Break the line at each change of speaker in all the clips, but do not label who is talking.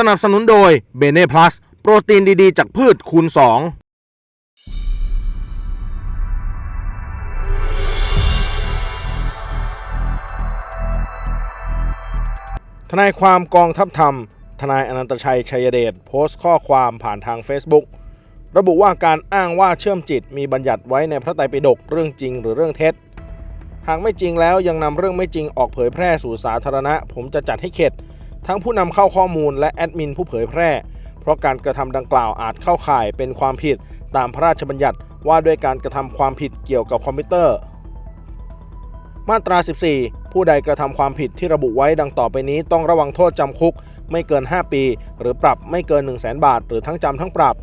สนับสนุนโดยเบเน่พลัสโปรตีนดีๆ จากพืชคูณ 2ทนายความกองทัพธรรม ทนายอนันตชัย ชัยเดชโพสต์ข้อความผ่านทาง Facebook ระบุว่าการอ้างว่าเชื่อมจิตมีบัญญัติไว้ในพระไตรปิฎกเรื่องจริงหรือเรื่องเท็จ หากไม่จริงแล้วยังนำเรื่องไม่จริงออกเผยแพร่สู่สาธารณะ ผมจะจัดให้เข็ด ทั้งผู้นำเข้าข้อมูลและแอดมินผู้เผยแพร่ เพราะการกระทำดังกล่าวอาจเข้าข่ายเป็นความผิดตามพระราชบัญญัติว่าด้วยการกระทำความผิดเกี่ยวกับคอมพิวเตอร์ มาตรา 14 ผู้ใดกระทำความผิดที่ระบุไว้ดังต่อไปนี้ต้องระวังโทษจำคุก ไม่เกิน 5 ปี หรือปรับไม่เกิน 1 0 0 0 0แบาท หรือทั้งจำทั้งปรับ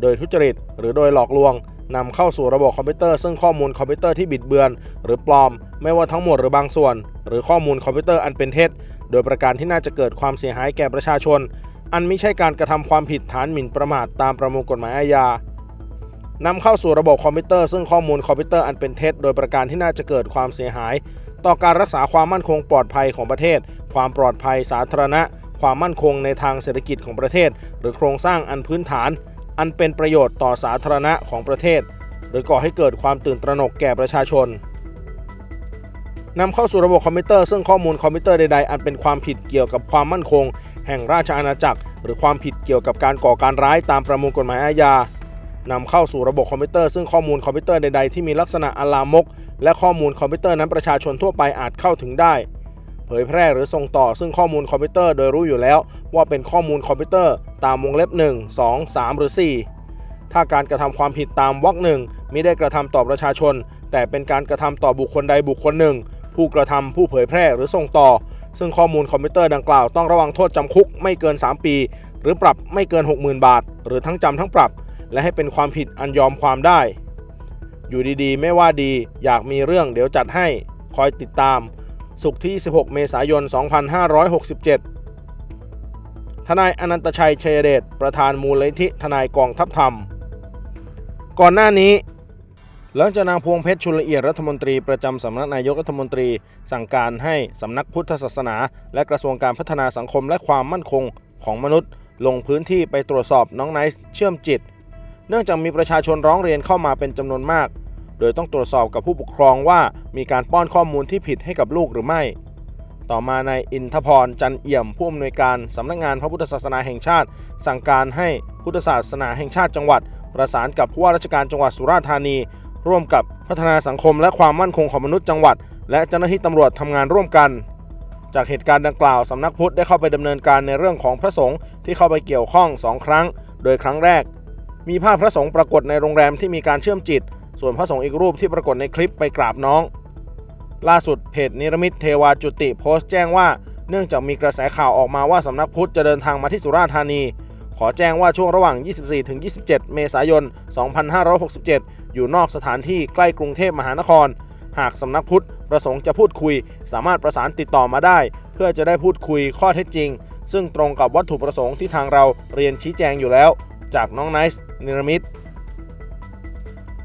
โดยทุจริต หรือโดยหลอกลวงนำเข้าสู่ระบบคอมพิวเตอร์ซึ่งข้อมูลคอมพิวเตอร์ที่บิดเบือน หรือปลอม ไม่ว่าทั้งหมดหรือบางส่วน หรือข้อมูลคอมพิวเตอร์อันเป็นเท็จ ดยประการที่น่าจะเกิดความเสียหายแก่ประชาชน อันไม่ใช่การกระทำความผิดฐานหมิ่นประมาทตามประมวลกฎหมายอาญานำเข้าสู่ระบบคอมพิวเตอร์ซึ่งข้อมูลคอมพิวเตอร์อันเป็นเท็จโดยประการที่น่าจะเกิดความเสียหาย ต่อการรักษาความมั่นคงปลอดภัยของประเทศ ความปลอดภัยสาธารณะ ความมั่นคงในทางเศรษฐกิจของประเทศ หรือโครงสร้างอันพื้นฐาน อันเป็นประโยชน์ต่อสาธารณะของประเทศ หรือก่อให้เกิดความตื่นตระหนกแก่ประชาชน นำเข้าสู่ระบบคอมพิวเตอร์ซึ่งข้อมูลคอมพิวเตอร์ใดๆ อันเป็นความผิดเกี่ยวกับความมั่นคง แห่งราชอาณาจักร หรือความผิดเกี่ยวกับการก่อการร้ายตามประมวลกฎหมายอาญานำเข้าสู่ระบบคอมพิวเตอร์ซึ่งข้อมูลคอมพิวเตอร์ใดๆ ที่มีลักษณะอลามก และข้อมูลคอมพิวเตอร์นั้นประชาชนทั่วไปอาจเข้าถึงได้ เผยแพร่หรือส่งต่อซึ่งข้อมูลคอมพิวเตอร์โดยรู้อยู่แล้วว่าเป็นข้อมูลคอมพิวเตอร์ตามวงเล็บ 1 2 3 หรือ 4 ถ้าการกระทำความผิดตามวรรคหนึ่งมิได้กระทำต่อประชาชน แต่เป็นการกระทำต่อบุคคลใดบุคคลหนึ่ง ผู้กระทำผู้เผยแพร่หรือส่งต่อ ซึ่งข้อมูลคอมพิวเตอร์ดังกล่าวต้องระวังโทษจำคุกไม่เกิน 3 ปี หรือปรับไม่เกิน 60,000 บาท หรือทั้งจำทั้งปรับ และให้เป็นความผิดอันยอมความได้ อยู่ดีๆ ไม่ว่าดีอยากมีเรื่องเดี๋ยวจัดให้คอยติดตาม สุขที่ 16 เมษายน 2567 ทนายอนันตชัยเชยเดชประธานมูลนิธิทนายกองทัพธรรม ก่อนหน้านี้ หลังจากนางพวงเพชรชุลเอียดรัฐมนตรีประจำสำนักนายกรัฐมนตรี สั่งการให้สำนักพุทธศาสนา และกระทรวงการพัฒนาสังคมและความมั่นคงของมนุษย์ ลงพื้นที่ไปตรวจสอบน้องไนซ์เชื่อมจิต เนื่องจากมีประชาชนร้องเรียนเข้ามาเป็นจำนวนมาก โดยต้องตรวจสอบกับผู้ปกครองว่ามีการป้อนข้อมูลที่ผิดให้กับลูกหรือไม่ ต่อมานายอินทพรจันเอี่ยมผู้อำนวยการสำนักงานพระพุทธศาสนาแห่งชาติ สั่งการให้พุทธศาสนาแห่งชาติจังหวัด ประสานกับผู้ว่าราชการจังหวัดสุราษฎร์ธานี ร่วมกับพัฒนาสังคมและความมั่นคงของมนุษย์จังหวัด และเจ้าหน้าที่ตำรวจทำงานร่วมกัน จากเหตุการณ์ดังกล่าวสำนักพุทธได้เข้าไปดำเนินการในเรื่องของพระสงฆ์ที่เข้าไปเกี่ยวข้องสองครั้ง โดยครั้งแรก มีภาพพระสงฆ์ปรากฏในโรงแรมที่มีการเชื่อมจิต ส่วนพระสงฆ์อีกรูปที่ปรากฏในคลิปไปกราบน้อง ล่าสุดเพจนิรมิตเทวาจุติโพสต์แจ้งว่าเนื่องจากมีกระแสข่าวออกมาว่าสำนักพุทธจะเดินทางมาที่สุราษฎร์ธานี ขอแจ้งว่าช่วงระหว่าง 24-27 เมษายน 2567 อยู่นอกสถานที่ใกล้กรุงเทพมหานคร หากสำนักพุทธประสงค์จะพูดคุย สามารถประสานติดต่อมาได้ เพื่อจะได้พูดคุยข้อเท็จจริง ซึ่งตรงกับวัตถุประสงค์ที่ทางเราเรียนชี้แจงอยู่แล้ว จากน้องไนซ์นิรมิต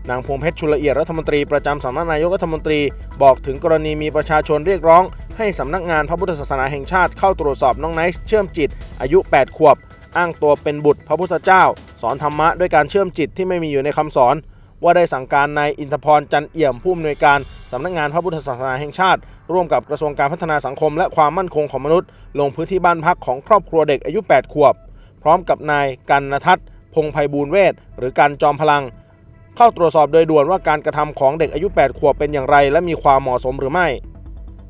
นางพวงเพชรชุลเอียดรัฐมนตรีประจำสำนักนายกรัฐมนตรีบอกถึงกรณีมีประชาชนเรียกร้อง ให้สำนักงานพระพุทธศาสนาแห่งชาติเข้าตรวจสอบน้องไนซ์เชื่อมจิต อายุ 8 ขวบ อ้างตัวเป็นบุตรพระพุทธเจ้า สอนธรรมะด้วยการเชื่อมจิตที่ไม่มีอยู่ในคำสอน ว่าได้สั่งการนายอินทพรจันเอี่ยมผู้อำนวยการสำนักงานพระพุทธศาสนาแห่งชาติ ร่วมกับกระทรวงการพัฒนาสังคมและความมั่นคงของมนุษย์ ลงพื้นที่บ้านพักของครอบครัวเด็กอายุ 8 ขวบ พร้อมกับนายกันนทัศน์พงไพบูลเวทหรือการจอมพลัง เข้าตรวจสอบโดยด่วนว่าการกระทำของเด็กอายุ 8 ขวบเป็นอย่างไร และมีความเหมาะสมหรือไม่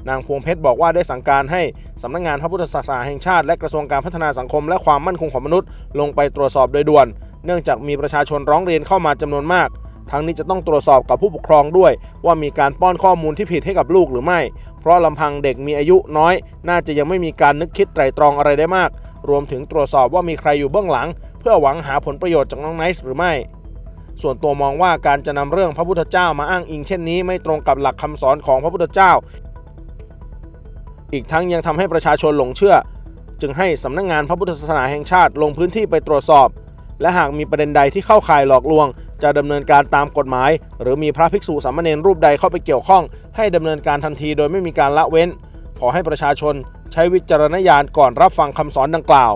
นางพวงเพชรบอกว่าได้สั่งการให้สำนักงานพระพุทธศาสนาแห่งชาติและกระทรวงการพัฒนาสังคมและความมั่นคงของมนุษย์ ลงไปตรวจสอบโดยด่วน เนื่องจากมีประชาชนร้องเรียนเข้ามาจำนวนมาก ทั้งนี้จะต้องตรวจสอบกับผู้ปกครองด้วย ว่ามีการป้อนข้อมูลที่ผิดให้กับลูกหรือไม่ เพราะลำพังเด็กมีอายุน้อย น่าจะยังไม่มีการนึกคิดไตรตรองอะไรได้มาก รวมถึงตรวจสอบว่ามีใครอยู่เบื้องหลัง เพื่อหวังหาผลประโยชน์จากน้องไนซ์หรือไม่ ส่วนตัวมองว่าการจะนำเรื่องพระพุทธเจ้ามาอ้างอิงเช่นนี้ไม่ตรงกับหลักคำสอนของพระพุทธเจ้า อีกทั้งยังทำให้ประชาชนหลงเชื่อ จึงให้สำนักงงานพระพุทธศาสนาแห่งชาติลงพื้นที่ไปตรวจสอบและหากมีประเด็นใดที่เข้าข่ายหลอกลวง จะดำเนินการตามกฎหมาย หรือมีพระภิกษุสามเณรรูปใดเข้าไปเกี่ยวข้อง ให้ดำเนินการทันทีโดยไม่มีการละเว้น ขอให้ประชาชนใช้วิจารณญาณก่อนรับฟังคำสอนดังกล่าว